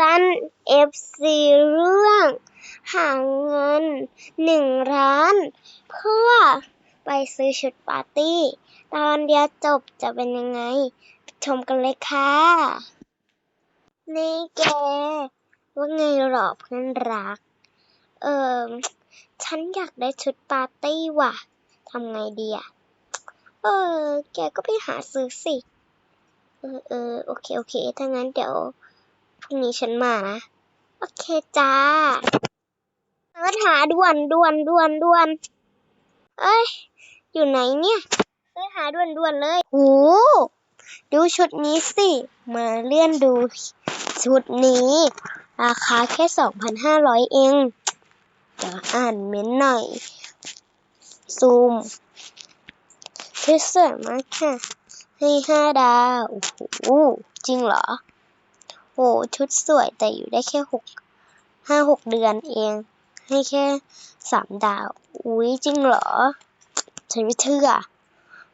สั้นเอฟซีเรื่อง หาเงินหนึ่งล้าน เพื่อไปซื้อชุดปาร์ตี้ ตอนเดียวจบจะเป็นยังไง ชมกันเลยค่ะ นี่แก ว่าไงหรอเพื่อนรัก เออฉันอยากได้ชุดปาร์ตี้ว่ะทำไงดีอะเออ แกก็ไปหาซื้อสิ เออเออโอเค โอเค ถ้างั้นเดี๋ยว พรุ่งนี้ฉันมานะ โอเคจ้าเสิร์ชหาด่วนด่วนด่วนด่วนเอ้ย อยู่ไหนเนี่ยเสิร์ชหาด่วนด่วนเลย โห ดูชุดนี้สิ มาเลื่อนดูชุดนี้ ราคาแค่สองพันห้าร้อยเองเดี๋ยวอ่านเม้นต์หน่อย ซูมชุดสวยมากค่ะ ให้ห้าดาว โอ้โห จริงเหรอ ชุดสวยแต่อยู่ได้แค่หกห้าหกเดือนเอง ให้แค่สามดาว อุ้ยจริงเหรอ ฉันไม่เชื่อ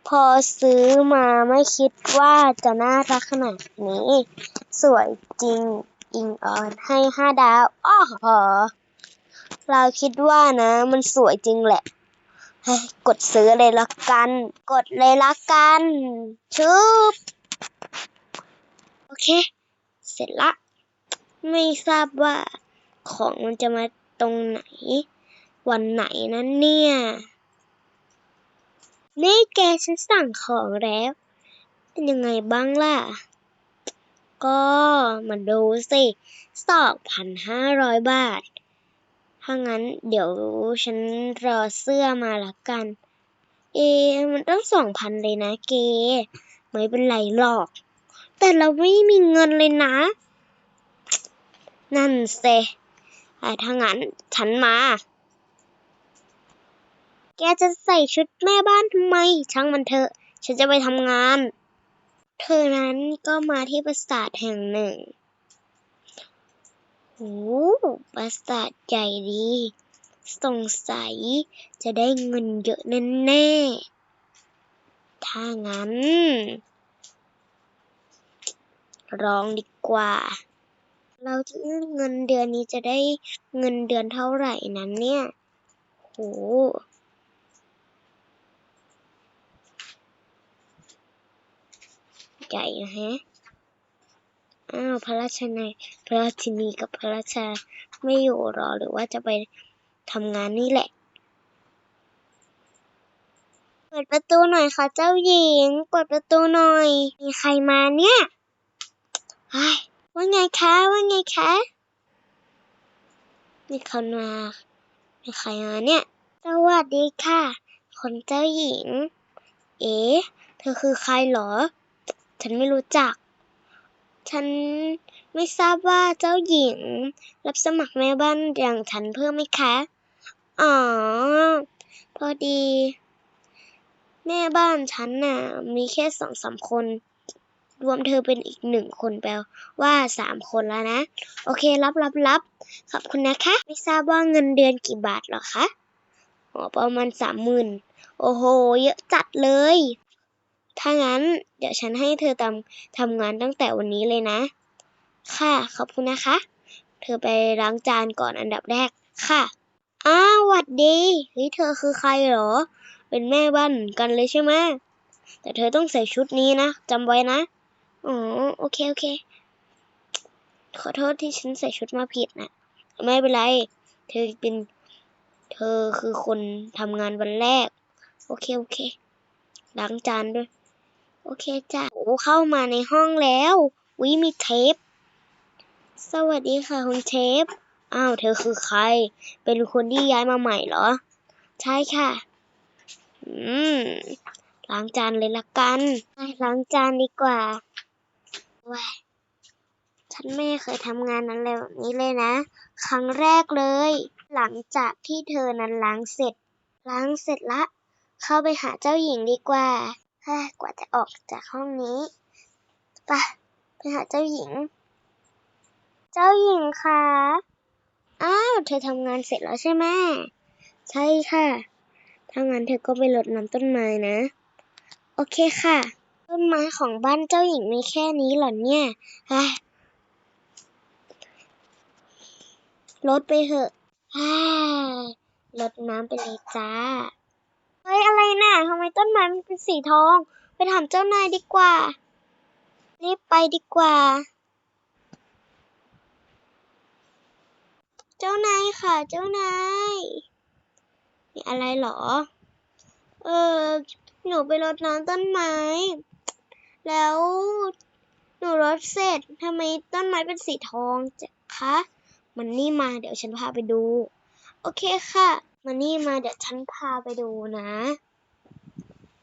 พอซื้อมาไม่คิดว่าจะน่ารักขนาดนี้ สวยจริง อิงออนให้ห้าดาวอ้อหอเราคิดว่านะ มันสวยจริงแหละกดซื้อเลยละกัน กดเลยละกันชุบโอเค เสร็จละ ไม่ทราบว่าของมันจะมาตรงไหน วันไหนนั้นเนี่ย นี่แกฉันสั่งของแล้ว เป็นยังไงบ้างล่ะ ก็มาดูสิสองพันห้าร้อยบาท ถ้างั้นเดี๋ยวฉันรอเสื้อมาละกัน เอ มันต้องสองพันเลยนะเก ไม่เป็นไรหรอก แต่เราไม่มีเงินเลยนะ นั่นเซอ่ถ้างั้นฉันมา แกจะใส่ชุดแม่บ้านทำไม ช่างมันเถอะ ฉันจะไปทำงาน เธอนั้นก็มาที่ปราสาทแห่งหนึ่งโอ้ปราสาทใหญ่ดี สงสัยจะได้เงินเยอะแน่ๆถ้างั้น ลองดีกว่า เราจะเงินเดือนนี้จะได้เงินเดือนเท่าไหร่นั้นเนี่ย โหใหญ่นะฮะ อ้าวพระราชนายพระราชินีกับพระราชาไม่อยู่หรอหรือว่าจะไปทำงานนี่แหละ เปิดประตูหน่อยค่ะเจ้าหญิง เปิดประตูหน่อย มีใครมาเนี่ย ว่าไงคะ ว่าไงคะมีคนมามีใครมาเนี่ย สวัสดีค่ะ คนเจ้าหญิง เอ๊ะเธอคือใครเหรอ ฉันไม่รู้จัก ฉันไม่ทราบว่าเจ้าหญิง รับสมัครแม่บ้านอย่างฉันเพิ่มไหมคะ อ๋อ พอดี แม่บ้านฉันน่ะ มีแค่สองสามคน รวมเธอเป็นอีกหนึ่งคนแปลว่าสามคนแล้วนะ โอเครับรับรับขอบคุณนะคะ ไม่ทราบว่าเงินเดือนกี่บาทหรอคะอ๋อประมาณสามหมื่นโอ้โห เยอะจัดเลย ถ้างั้นเดี๋ยวฉันให้เธอทำทำงานตั้งแต่วันนี้เลยนะ ค่ะ ขอบคุณนะคะ เธอไปล้างจานก่อนอันดับแรกค่ะ อ้าวหวัดดีเฮ้ยเธอคือใครหรอ เป็นแม่บ้านกันเลยใช่ไหมแต่เธอต้องใส่ชุดนี้นะจำไว้นะ อ๋อ โอเค โอเค ขอโทษที่ฉันใส่ชุดมาผิดนะไม่เป็นไร เธอเป็น เธอคือคนทำงานวันแรก โอเค โอเค ล้างจานด้วย โอเคจ้ะโอ้เข้ามาในห้องแล้ววิมีเทป สวัสดีค่ะคุณเชฟอ้าว เธอคือใคร เป็นคนที่ย้ายมาใหม่เหรอ ใช่ค่ะ อืมล้างจานเลยละกันไปล้างจานดีกว่า ว้ายฉันไม่เคยทำงานอะไรแบบนี้เลยนะ ครั้งแรกเลย หลังจากที่เธอนั้นล้างเสร็จ ล้างเสร็จละ เข้าไปหาเจ้าหญิงดีกว่าเฮ้ยกว่าจะออกจากห้องนี้ไปไปหาเจ้าหญิง เจ้าหญิงคะอ้าวเธอทำงานเสร็จแล้วใช่ไหมใช่ค่ะ ถ้างั้นเธอก็ไปรดน้ำต้นไม้นะ โอเคค่ะ ต้นไม้ของบ้านเจ้าหญิงมีแค่นี้เหรอเนี่ยเฮ้ลดไปเถอะฮ่าลดน้ำไปเลยจ้า เฮ้ย อะไรน่ะทำไมต้นไม้มันเป็นสีทอง ไปถามเจ้านายดีกว่า รีบไปดีกว่า เจ้านายค่ะ เจ้านาย มีอะไรเหรอ เออหนูไปรดน้ำต้นไม้ แล้วหนูรดเสร็จทำไมต้นไม้เป็นสีทองจ๊ะคะมันนี่มาเดี๋ยวฉันพาไปดู โอเคค่ะ มันนี่มาเดี๋ยวฉันพาไปดูนะ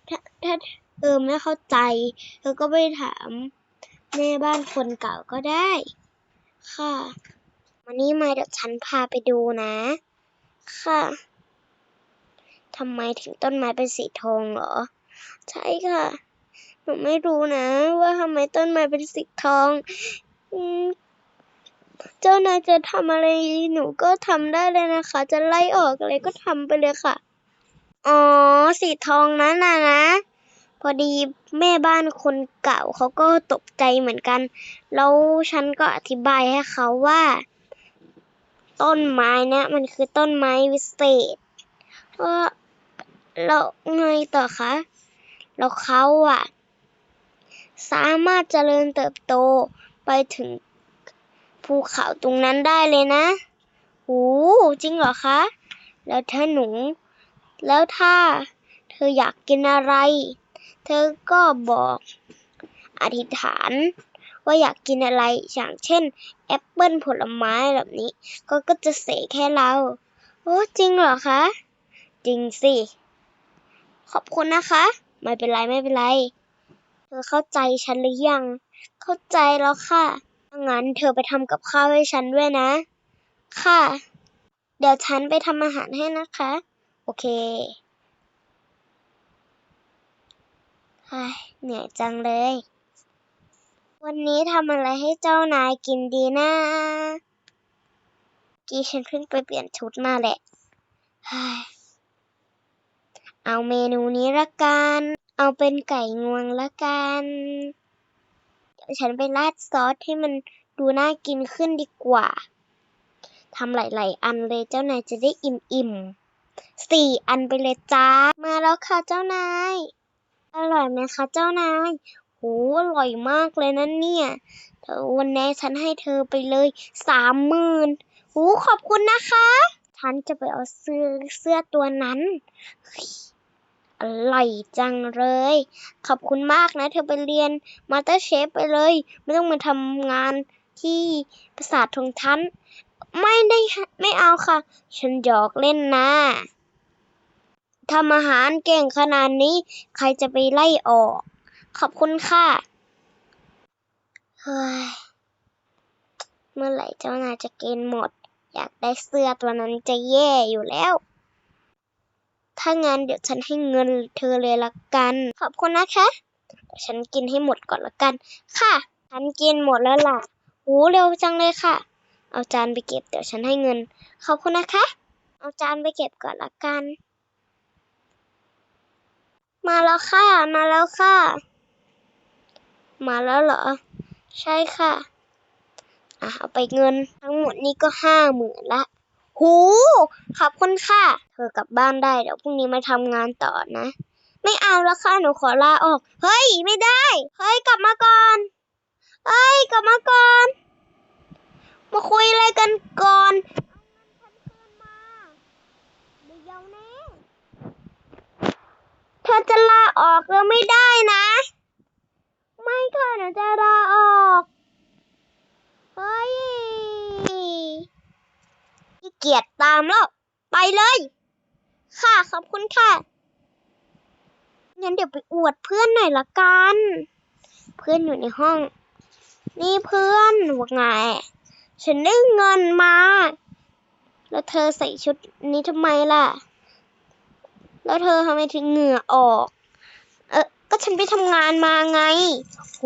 ถ้าถ้าเออไม่เข้าใจ เธอก็ไปถามแม่บ้านคนเก่าก็ได้ ค่ะ มันนี่มาเดี๋ยวฉันพาไปดูนะ ค่ะทำไมถึงต้นไม้เป็นสีทองเหรอ ใช่ค่ะ หนูไม่รู้นะ ว่าทำไมต้นไม้เป็นสีทอง เจ้านายจะทำอะไรหนูก็ทำได้เลยนะคะ จะไล่ออกอะไรก็ทำไปเลยค่ะ อ๋อ สีทองนั้นนะนะ พอดีแม่บ้านคนเก่าเขาก็ตกใจเหมือนกัน แล้วฉันก็อธิบายให้เขาว่า ต้นไม้นี่ยมันคือต้นไม้วิเศษเพราะแล้วไงต่อคะ แล้วเขาอะ สามารถเจริญเติบโตไปถึงภูเขาตรงนั้นได้เลยนะโอ้จริงเหรอคะ แล้วถ้าหนู แล้วถ้าเธออยากกินอะไร เธอก็บอกอธิษฐาน ว่าอยากกินอะไรอย่างเช่น แอปเปิลผลไม้แบบนี้ ก็ก็จะเสกให้เรา โอ้จริงเหรอคะ จริงสิ ขอบคุณนะคะ ไม่เป็นไรไม่เป็นไร ธอเข้าใจฉันหรือยัง เข้าใจแล้วค่ะงั้นเธอไปทำกับข้าวให้ฉันด้วยนะ ค่ะ เดี๋ยวฉันไปทำอาหารให้นะคะ โอเคเหนื่อยจังเลย วันนี้ทำอะไรให้เจ้านายกินดีนะกี้ฉันเพิ่งไปเปลี่ยนชุดมาแหละ เอาเมนูนี้ละกัน เอาเป็นไก่งวงละกัน ฉันไปราดซอสให้มันดูน่ากินขึ้นดีกว่า ทำหลาย ๆ อันเลยเจ้านายจะได้อิ่มๆสี่อันไปเลยจ้า มาแล้วค่ะเจ้านาย อร่อยไหมคะเจ้านายโหอร่อยมากเลยนะเนี่ยวันนี้ฉันให้เธอไปเลยสามหมื่นโหขอบคุณนะคะ ฉันจะไปเอาเสื้อเสื้อตัวนั้นเฮ้ อร่อยจังเลย ขอบคุณมากนะ เธอไปเรียนมาสเตอร์เชฟไปเลย ไม่ต้องมาทำงานที่ประสาทของฉันไม่ได้ไม่เอาค่ะ ฉันหยอกเล่นนะทำอาหารเก่งขนาดนี้ ใครจะไปไล่ออก ขอบคุณค่ะเฮ้ยเมื่อไหร่เจ้านายจะกินหมด อยากได้เสื้อตัวนั้นจะแย่อยู่แล้ว ถ้างั้นเดี๋ยวฉันให้เงินเธอเลยละกัน ขอบคุณนะคะฉันกินให้หมดก่อนละกัน ค่ะ ฉันกินหมดแล้วล่ะโหเร็วจังเลยค่ะ เอาจานไปเก็บเดี๋ยวฉันให้เงิน ขอบคุณนะคะ เอาจานไปเก็บก่อนละกัน มาแล้วค่ะ มาแล้วค่ะ มาแล้วเหรอ ใช่ค่ะ อะเอาไปเงินทั้งหมดนี่ก็ห้าหมื่นละ หูขอบคุณค่ะ เธอกลับบ้านได้เดี๋ยวพรุ่งนี้มาทำงานต่อนะ ไม่เอาแล้วค่ะหนูขอลาออก เฮ้ย ไม่ได้ เฮ้ย กลับมาก่อน เฮ้ย กลับมาก่อน มาคุยอะไรกันก่อนเธอจะลาออกก็ไม่ได้นะ ไม่ค่ะหนูจะลาออก เฮ้ยขี้ เกียจตามแล้ว ไปเลย ค่ะขอบคุณค่ะ งั้นเดี๋ยวไปอวดเพื่อนหน่อยละกัน เพื่อนอยู่ในห้อง นี่เพื่อนว่าไง ฉันได้เงินมา แล้วเธอใส่ชุดนี้ทำไมล่ะ แล้วเธอทำไมถึงเหงื่อออก เออก็ฉันไปทำงานมาไงโห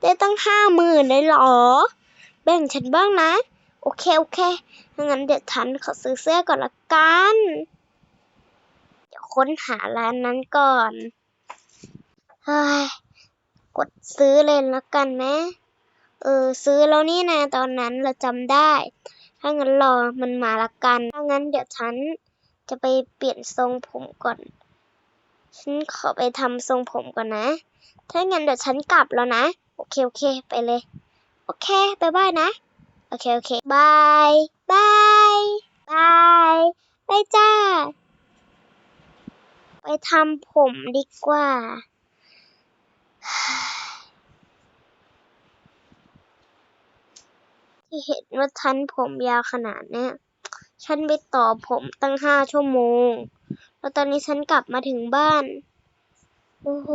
ได้ตั้งห้าหมื่นเลยเหรอ แบ่งฉันบ้างนะ โอเค โอเคงั้นเดี๋ยวฉันขอซื้อเสื้อก่อนละกัน เดี๋ยวค้นหาร้านนั้นก่อนเฮ้ยกดซื้อเลยละกันนะเออ ซื้อแล้วนี่นะตอนนั้นเราจำได้ ถ้างั้นรอมันมาละกัน ถ้างั้นเดี๋ยวฉันจะไปเปลี่ยนทรงผมก่อน ฉันขอไปทำทรงผมก่อนนะ ถ้างั้นเดี๋ยวฉันกลับแล้วนะ โอเค โอเค ไปเลย โอเคบายบายนะ โอเค โอเคบายบายบายบายจ้า ไปทำผมดีกว่า ที่เห็นว่าฉันผมยาวขนาดเนี้ยฉันไปต่อผมตั้งห้าชั่วโมง แล้วตอนนี้ฉันกลับมาถึงบ้าน โอ้โห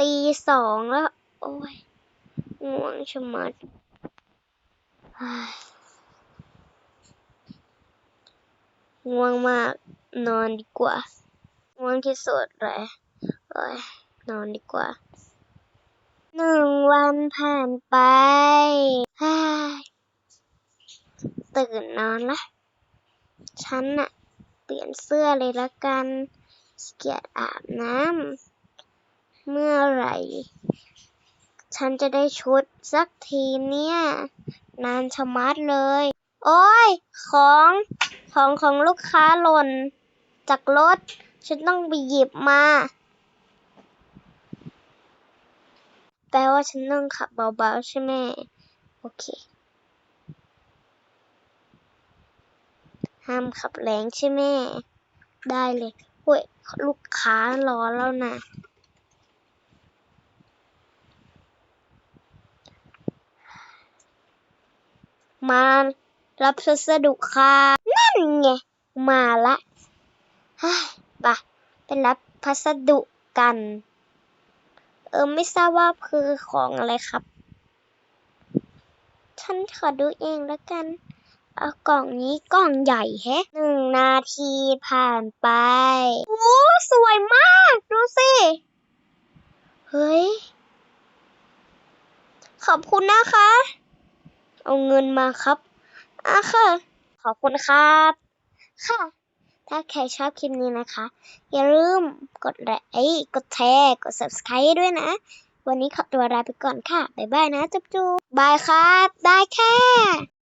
ตีสองแล้ว โอ้ยง่วงชะมัด ง่วงมากนอนดีกว่า ง่วงที่สุดเลยโอ้ยนอนดีกว่า หนึ่งวันผ่านไป ตื่นนอนละ ฉันน่ะ เปลี่ยนเสื้อเลยละกันเกียจอาบน้ำ เมื่อไหร่ ฉันจะได้ชุดสักทีเนี่ย นานชะมัดเลย โอ้ย ของ ของของลูกค้าหล่น จากรถ ฉันต้องไปหยิบมา แปลว่าฉันต้องขับเบาๆใช่ไหม โอเค ห้ามขับแรงใช่ไหม ได้เลยเฮ้ย ลูกค้ารอแล้วนะ มารับพัสดุค่ะ นั่นไง มาละเฮ้ยไปไปรับพัสดุกัน เออ ไม่ทราบว่าคือของอะไรครับฉันขอดูเองแล้วกัน เอากล่องนี้กล่องใหญ่แฮะหนึ่งนาทีผ่านไป โอ้ สวยมาก ดูสิ เฮ้ย ขอบคุณนะคะ เอาเงินมาครับอะค่ะ ขอบคุณครับ ค่ะ ถ้าใครชอบคลิปนี้นะคะ อย่าลืมกดไลค์กดแชร์กด subscribe ด้วยนะ วันนี้ขอตัวลาไปก่อนค่ะ บ๊ายบายนะ จุ๊บจุ๊บบายครับ ได้ค่ะ